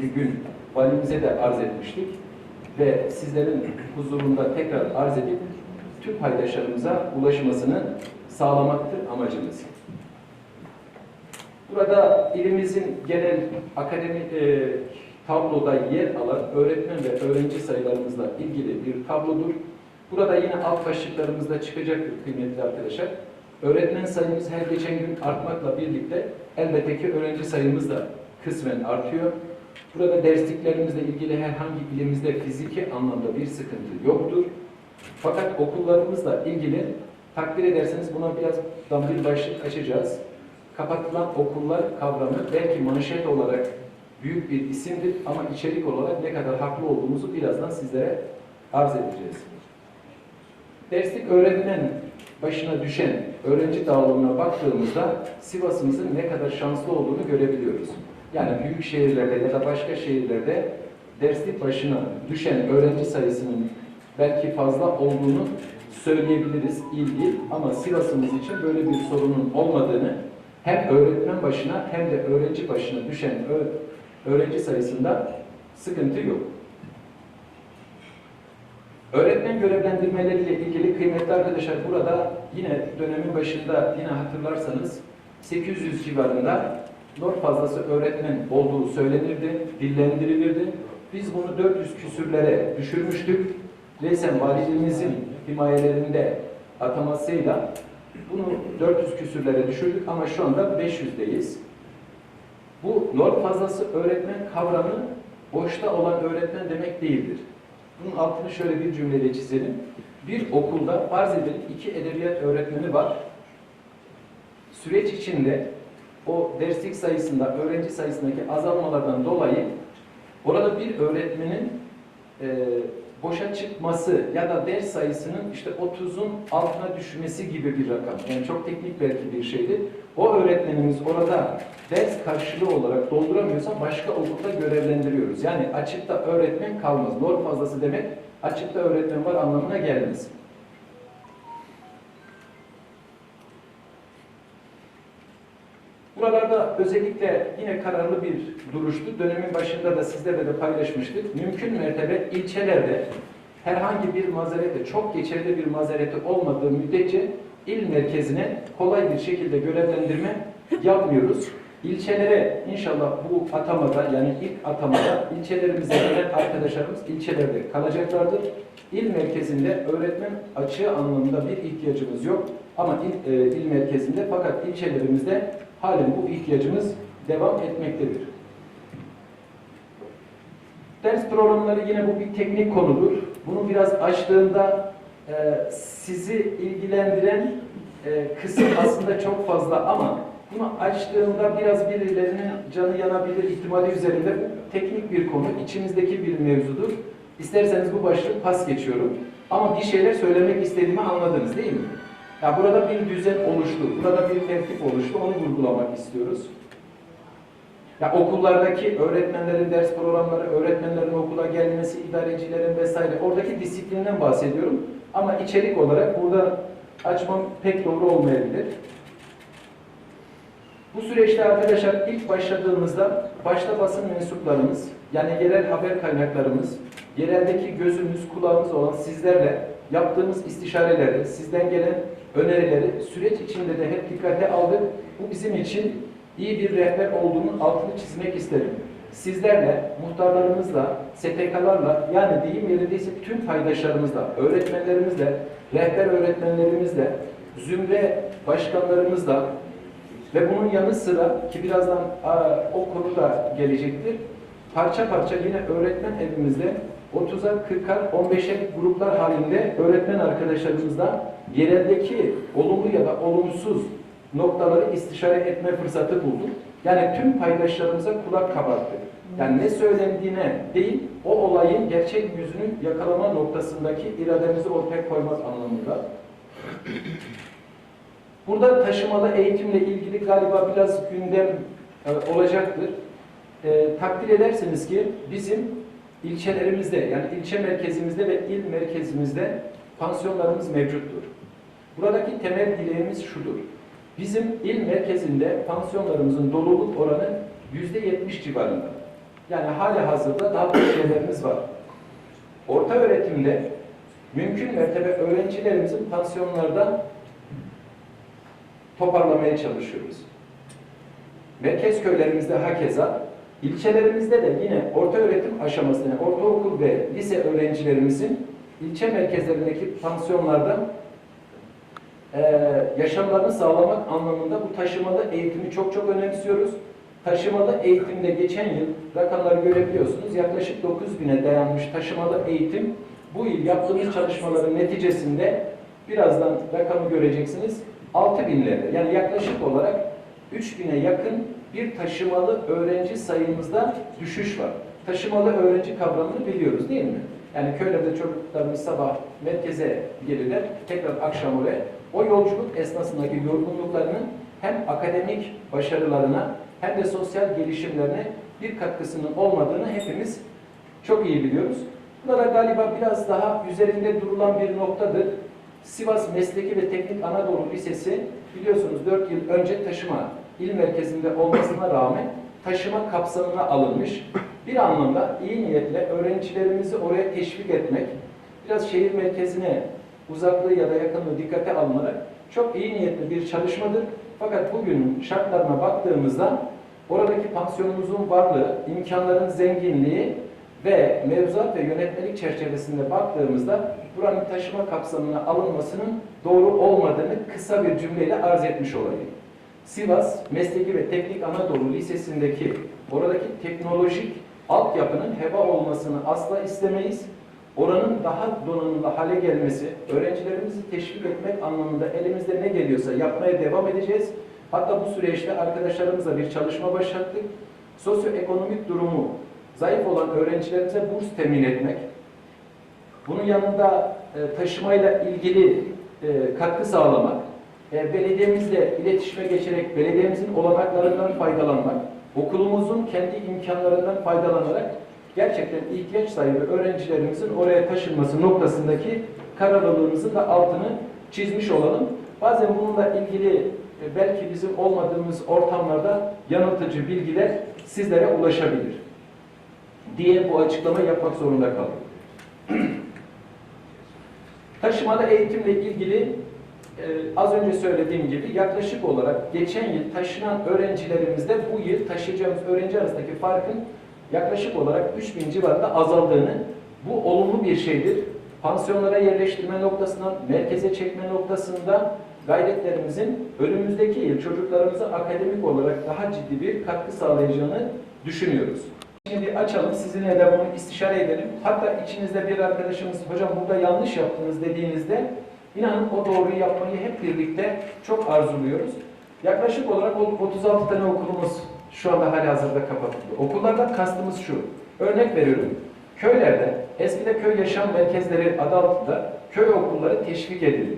önceki gün valimize de arz etmiştik ve sizlerin huzurunda tekrar arz edip tüm paydaşlarımıza ulaşmasını sağlamaktır amacımız. Burada ilimizin genel akademik e, tabloda yer alan öğretmen ve öğrenci sayılarımızla ilgili bir tablodur. Burada yine alt başlıklarımızda çıkacaktır kıymetli arkadaşlar. Öğretmen sayımız her geçen gün artmakla birlikte elbette ki öğrenci sayımız da kısmen artıyor. Burada dersliklerimizle ilgili herhangi ilimizde fiziki anlamda bir sıkıntı yoktur. Fakat okullarımızla ilgili takdir ederseniz buna birazdan bir başlık açacağız. Kapatılan okullar kavramı belki manşet olarak büyük bir isimdir ama içerik olarak ne kadar haklı olduğumuzu birazdan sizlere arz edeceğiz. Derslik öğretmen başına düşen öğrenci dağılımına baktığımızda Sivas'ımızın ne kadar şanslı olduğunu görebiliyoruz. Yani büyük şehirlerde ya da başka şehirlerde derslik başına düşen öğrenci sayısının belki fazla olduğunu söyleyebiliriz, il il. Ama Sivas'ımız için böyle bir sorunun olmadığını hem öğretmen başına hem de öğrenci başına düşen öğrenci sayısında sıkıntı yok. Öğretmen görevlendirmeleriyle ilgili kıymetli arkadaşlar burada yine dönemin başında yine hatırlarsanız 800 civarında not fazlası öğretmen olduğu söylenirdi, dillendirilirdi. Biz bunu 400 küsürlere düşürmüştük. Reysen valiliğimizin himayelerinde atamasıyla bunu 400 küsürlere düşürdük ama şu anda 500'deyiz. Bu norm fazlası öğretmen kavramı boşta olan öğretmen demek değildir. Bunun altını şöyle bir cümleyle çizelim. Bir okulda farz edelim iki edebiyat öğretmeni var. Süreç içinde o derslik sayısında, öğrenci sayısındaki azalmalardan dolayı orada bir öğretmenin e, boşa çıkması ya da ders sayısının işte 30'un altına düşmesi gibi bir rakam. Yani çok teknik belki bir şeydi. O öğretmenimiz orada ders karşılığı olarak dolduramıyorsa başka okulda görevlendiriyoruz. Yani açıkta öğretmen kalmaz. Norm fazlası demek açıkta öğretmen var anlamına gelmez. Buralarda özellikle yine kararlı bir duruştu. Dönemin başında da sizlerle de paylaşmıştık. Mümkün mertebe ilçelerde herhangi bir mazereti, çok geçerli bir mazereti olmadığı müddetçe il merkezine kolay bir şekilde görevlendirme yapmıyoruz. İlçelere inşallah bu atamada yani ilk atamada ilçelerimize gelen arkadaşlarımız ilçelerde kalacaklardır. İl merkezinde öğretmen açığı anlamında bir ihtiyacımız yok. Ama il, e, il merkezinde fakat ilçelerimizde halen bu ihtiyacımız devam etmektedir. Ders programları yine bu bir teknik konudur. Bunu biraz açtığında e, sizi ilgilendiren e, kısım aslında çok fazla ama bunu açtığımda biraz birilerinin canı yanabilir ihtimali üzerinde bu teknik bir konu, içimizdeki bir mevzudur. İsterseniz bu başlık pas geçiyorum. Ama bir şeyler söylemek istediğimi anladınız değil mi? Ya burada bir düzen oluştu, burada bir tertip oluştu, onu vurgulamak istiyoruz. Ya okullardaki öğretmenlerin ders programları, öğretmenlerin okula gelmesi, idarecilerin vesaire, oradaki disiplinden bahsediyorum. Ama içerik olarak burada açmam pek doğru olmayabilir. Bu süreçte arkadaşlar ilk başladığımızda başta basın mensuplarımız, yani yerel haber kaynaklarımız, yereldeki gözümüz, kulağımız olan sizlerle yaptığımız istişarelerde, sizden gelen önerileri süreç içinde de hep dikkate aldık. Bu bizim için iyi bir rehber olduğunun altını çizmek isterim. Sizlerle, muhtarlarımızla, STK'larla yani deyim yerindeyse tüm paydaşlarımızla, öğretmenlerimizle, rehber öğretmenlerimizle, zümre başkanlarımızla ve bunun yanı sıra ki birazdan aa, o konu da gelecektir. Parça parça yine öğretmen evimizde 30'a 40'a 15'e gruplar halinde öğretmen arkadaşlarımızla yereldeki olumlu ya da olumsuz noktaları istişare etme fırsatı bulduk. Yani tüm paydaşlarımıza kulak kabarttık. Yani ne söylendiğine değil, o olayın gerçek yüzünün yakalama noktasındaki irademizi ortaya koymak anlamında. Burada taşımalı eğitimle ilgili galiba biraz gündem e, olacaktır. E, takdir edersiniz ki bizim ilçelerimizde yani ilçe merkezimizde ve il merkezimizde pansiyonlarımız mevcuttur. Buradaki temel dileğimiz şudur. Bizim il merkezinde pansiyonlarımızın doluluk oranı yüzde yetmiş civarında. Yani hali hazırda daha büyük şeylerimiz var. Orta öğretimde mümkün mertebe öğrencilerimizin pansiyonlarda toparlamaya çalışıyoruz. Merkez köylerimizde hakeza, ilçelerimizde de yine orta öğretim aşamasında, ortaokul ve lise öğrencilerimizin ilçe merkezlerindeki pansiyonlarda eee, yaşamlarını sağlamak anlamında bu taşımalı eğitimi çok çok önemsiyoruz. Taşımalı eğitimde geçen yıl rakamları görebiliyorsunuz. Yaklaşık 9 bine dayanmış taşımalı eğitim bu yıl yaptığımız çalışmaların neticesinde birazdan rakamı göreceksiniz 6 binlerde. Yani yaklaşık olarak 3 bine yakın bir taşımalı öğrenci sayımızda düşüş var. Taşımalı öğrenci kavramını biliyoruz değil mi? Yani köylerde çocuklarımız sabah merkeze gelirler, tekrar akşam oraya. O yolculuk esnasındaki yorgunluklarının hem akademik başarılarına hem de sosyal gelişimlerine bir katkısının olmadığını hepimiz çok iyi biliyoruz. Burada galiba biraz daha üzerinde durulan bir noktadır. Sivas Mesleki ve Teknik Anadolu Lisesi biliyorsunuz 4 yıl önce taşıma il merkezinde olmasına rağmen taşıma kapsamına alınmış. Bir anlamda iyi niyetle öğrencilerimizi oraya teşvik etmek, biraz şehir merkezine uzaklığı ya da yakınlığı dikkate alınarak çok iyi niyetli bir çalışmadır. Fakat bugünün şartlarına baktığımızda oradaki pansiyonumuzun varlığı, imkanların zenginliği ve mevzuat ve yönetmelik çerçevesinde baktığımızda buranın taşıma kapsamına alınmasının doğru olmadığını kısa bir cümleyle arz etmiş olayım. Sivas Mesleki ve Teknik Anadolu Lisesi'ndeki oradaki teknolojik altyapının heba olmasını asla istemeyiz. Oranın daha donanımlı hale gelmesi, öğrencilerimizi teşvik etmek anlamında elimizde ne geliyorsa yapmaya devam edeceğiz. Hatta bu süreçte arkadaşlarımızla bir çalışma başlattık. Sosyoekonomik durumu zayıf olan öğrencilerimize burs temin etmek, bunun yanında e, taşımayla ilgili e, katkı sağlamak, e, belediyemizle iletişime geçerek belediyemizin olanaklarından faydalanmak, okulumuzun kendi imkanlarından faydalanarak gerçekten ihtiyaç sahibi öğrencilerimizin oraya taşınması noktasındaki kararlılığımızın da altını çizmiş olalım. Bazen bununla ilgili e, belki bizim olmadığımız ortamlarda yanıltıcı bilgiler sizlere ulaşabilir diye bu açıklamayı yapmak zorunda kaldım. Taşımalı eğitimle ilgili e, az önce söylediğim gibi yaklaşık olarak geçen yıl taşınan öğrencilerimizde bu yıl taşıyacağımız öğrenci arasındaki farkın yaklaşık olarak 3000 civarında azaldığını, bu olumlu bir şeydir. Pansiyonlara yerleştirme noktasından, merkeze çekme noktasında gayretlerimizin önümüzdeki yıl çocuklarımıza akademik olarak daha ciddi bir katkı sağlayacağını düşünüyoruz. Şimdi açalım, sizinle de bunu istişare edelim. Hatta içinizde bir arkadaşımız, hocam burada yanlış yaptınız dediğinizde, inanın o doğruyu yapmayı hep birlikte çok arzuluyoruz. Yaklaşık olarak o 36 tane okulumuz şu anda hali hazırda kapatıldı. Okullardan kastımız şu, örnek veriyorum. Köylerde, eskide köy yaşam merkezleri adı altında köy okulları teşvik edildi.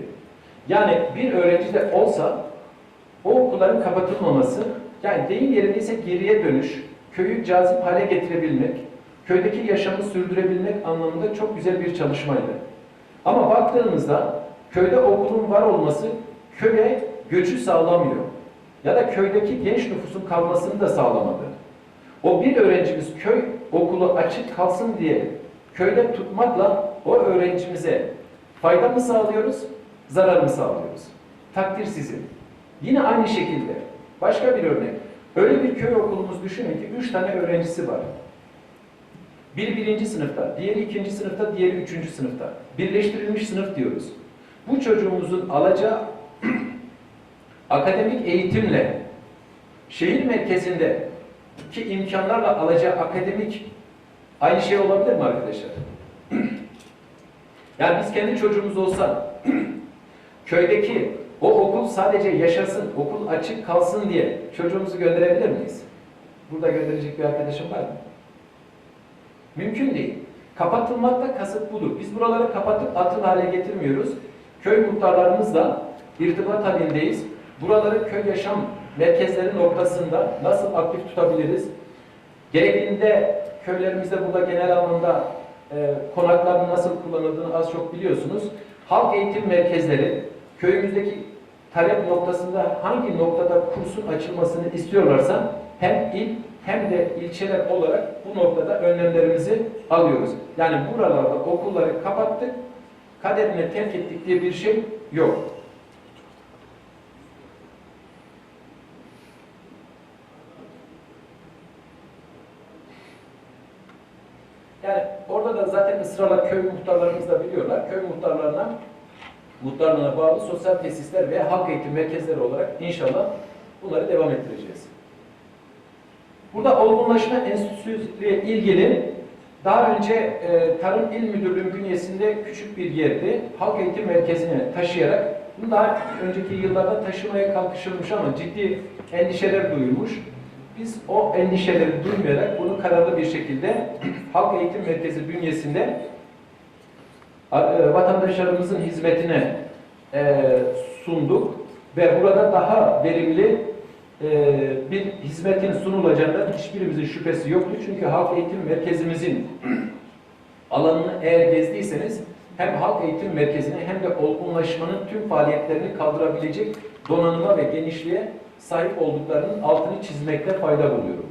Yani bir öğrenci de olsa o okulların kapatılmaması, yani deyim yerindeyse geriye dönüş, köyü cazip hale getirebilmek, köydeki yaşamı sürdürebilmek anlamında çok güzel bir çalışmaydı. Ama baktığımızda köyde okulun var olması köye göçü sağlamıyor. Ya da köydeki genç nüfusun kalmasını da sağlamadı. O bir öğrencimiz köy okulu açık kalsın diye köyde tutmakla o öğrencimize fayda mı sağlıyoruz, zarar mı sağlıyoruz? Takdir sizin. Yine aynı şekilde başka bir örnek. Öyle bir köy okulumuz düşünün ki üç tane öğrencisi var. Biri birinci sınıfta, diğeri ikinci sınıfta, diğeri üçüncü sınıfta. Birleştirilmiş sınıf diyoruz. Bu çocuğumuzun alacağı akademik eğitimle şehir merkezinde ki imkanlarla alacağı akademik aynı şey olabilir mi arkadaşlar? yani biz kendi çocuğumuz olsa köydeki o okul sadece yaşasın, okul açık kalsın diye çocuğumuzu gönderebilir miyiz? Burada gönderecek bir arkadaşım var mı? Mümkün değil. Kapatılmakta kasıt budur. Biz buraları kapatıp atıl hale getirmiyoruz. Köy muhtarlarımızla irtibat halindeyiz. Buraları köy yaşam merkezleri noktasında nasıl aktif tutabiliriz? Gerektiğinde köylerimizde burada genel anlamda e, konakların nasıl kullanıldığını az çok biliyorsunuz. Halk eğitim merkezleri, köyümüzdeki talep noktasında hangi noktada kursun açılmasını istiyorlarsa hem il hem de ilçeler olarak bu noktada önlemlerimizi alıyoruz. Yani buralarda okulları kapattık, kaderine terk ettik diye bir şey yok. Yani orada da zaten ısrarla köy muhtarlarımız da biliyorlar. Köy muhtarlarına muhtarlığına bağlı sosyal tesisler ve halk eğitim merkezleri olarak inşallah bunları devam ettireceğiz. Burada olgunlaşma enstitüsü ile ilgili daha önce e, Tarım İl Müdürlüğü bünyesinde küçük bir yerdi. Halk eğitim merkezine taşıyarak bunu daha önceki yıllarda taşımaya kalkışılmış ama ciddi endişeler duyulmuş. Biz o endişeleri duymayarak bunu kararlı bir şekilde halk eğitim merkezi bünyesinde vatandaşlarımızın hizmetine e, sunduk ve burada daha verimli e, bir hizmetin sunulacağından hiçbirimizin şüphesi yoktu. Çünkü halk eğitim merkezimizin alanını eğer gezdiyseniz hem halk eğitim merkezine hem de olgunlaşmanın tüm faaliyetlerini kaldırabilecek donanıma ve genişliğe sahip olduklarının altını çizmekte fayda buluyorum.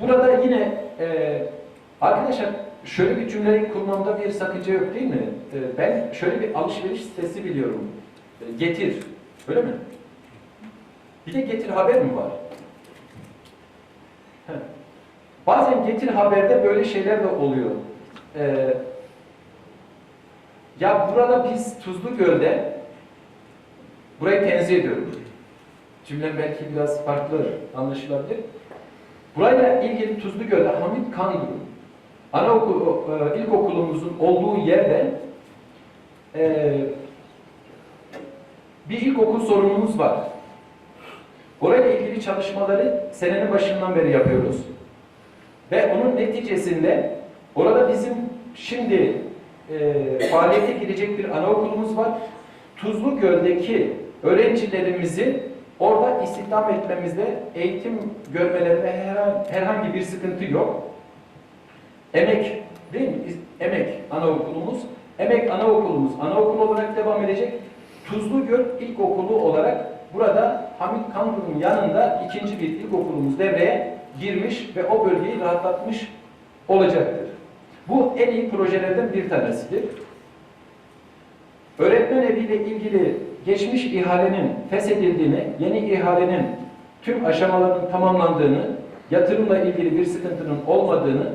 Burada yine e, arkadaşlar şöyle bir cümleyi kurmamda bir sakınca yok değil mi? E, ben şöyle bir alışveriş sitesi biliyorum. E, getir. Öyle mi? Bir de getir haber mi var? Bazen getir haberde böyle şeyler de oluyor. Ee, ya burada biz Tuzlu Göl'de burayı tenzih ediyorum. Cümlem belki biraz farklı anlaşılabilir. Burayla ilgili Tuzlu Göl'de Hamit Kandur anaokulu, e, ilkokulumuzun olduğu yerde e, bir ilkokul sorunumuz var. Orayla ilgili çalışmaları senenin başından beri yapıyoruz. Ve onun neticesinde orada bizim şimdi e, faaliyete girecek bir anaokulumuz var. Tuzlu Göl'deki öğrencilerimizi orada istihdam etmemizde, eğitim görmelerinde her- herhangi bir sıkıntı yok. Emek, değil mi? Emek anaokulumuz. Emek anaokulumuz anaokul olarak devam edecek. Tuzlu Göl İlkokulu olarak burada Hamit Kandur'un yanında ikinci bir ilkokulumuz devreye girmiş ve o bölgeyi rahatlatmış olacaktır. Bu en iyi projelerden bir tanesidir. Öğretmen eviyle ilgili geçmiş ihalenin feshedildiğini, yeni ihalenin tüm aşamalarının tamamlandığını, yatırımla ilgili bir sıkıntının olmadığını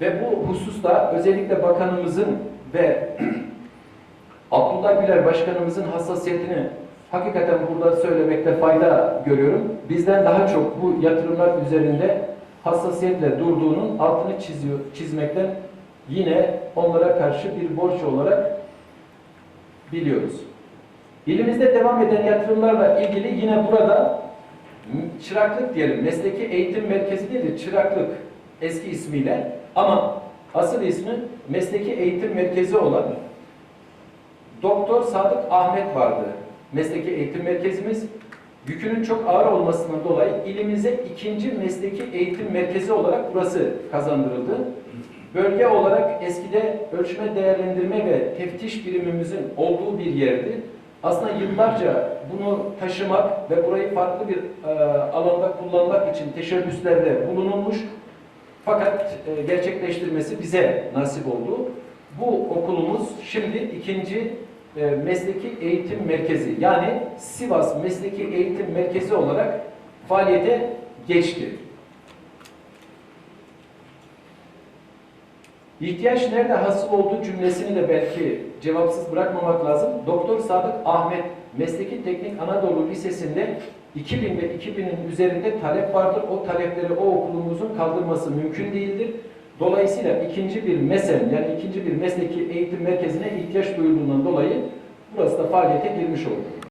ve bu hususta özellikle bakanımızın ve Abdullah Güler Başkanımızın hassasiyetini hakikaten burada söylemekte fayda görüyorum. Bizden daha çok bu yatırımlar üzerinde hassasiyetle durduğunun altını çiziyor, çizmekten yine onlara karşı bir borç olarak biliyoruz. İlimizde devam eden yatırımlarla ilgili yine burada çıraklık diyelim, mesleki eğitim merkezi değil de çıraklık eski ismiyle ama asıl ismi mesleki eğitim merkezi olan Doktor Sadık Ahmet vardı. Mesleki eğitim merkezimiz yükünün çok ağır olmasından dolayı ilimize ikinci mesleki eğitim merkezi olarak burası kazandırıldı. Bölge olarak eskide ölçme, değerlendirme ve teftiş birimimizin olduğu bir yerdi. Aslında yıllarca bunu taşımak ve burayı farklı bir e, alanda kullanmak için teşebbüslerde bulunulmuş. Fakat e, gerçekleştirmesi bize nasip oldu. Bu okulumuz şimdi ikinci e, mesleki eğitim merkezi yani Sivas Mesleki Eğitim Merkezi olarak faaliyete geçti. İhtiyaç nerede hasıl olduğu cümlesini de belki cevapsız bırakmamak lazım. Doktor Sadık Ahmet Mesleki Teknik Anadolu Lisesi'nde 2000 ve 2000'in üzerinde talep vardır. O talepleri o okulumuzun kaldırması mümkün değildir. Dolayısıyla ikinci bir mesel yani ikinci bir mesleki eğitim merkezine ihtiyaç duyulduğundan dolayı burası da faaliyete girmiş oldu.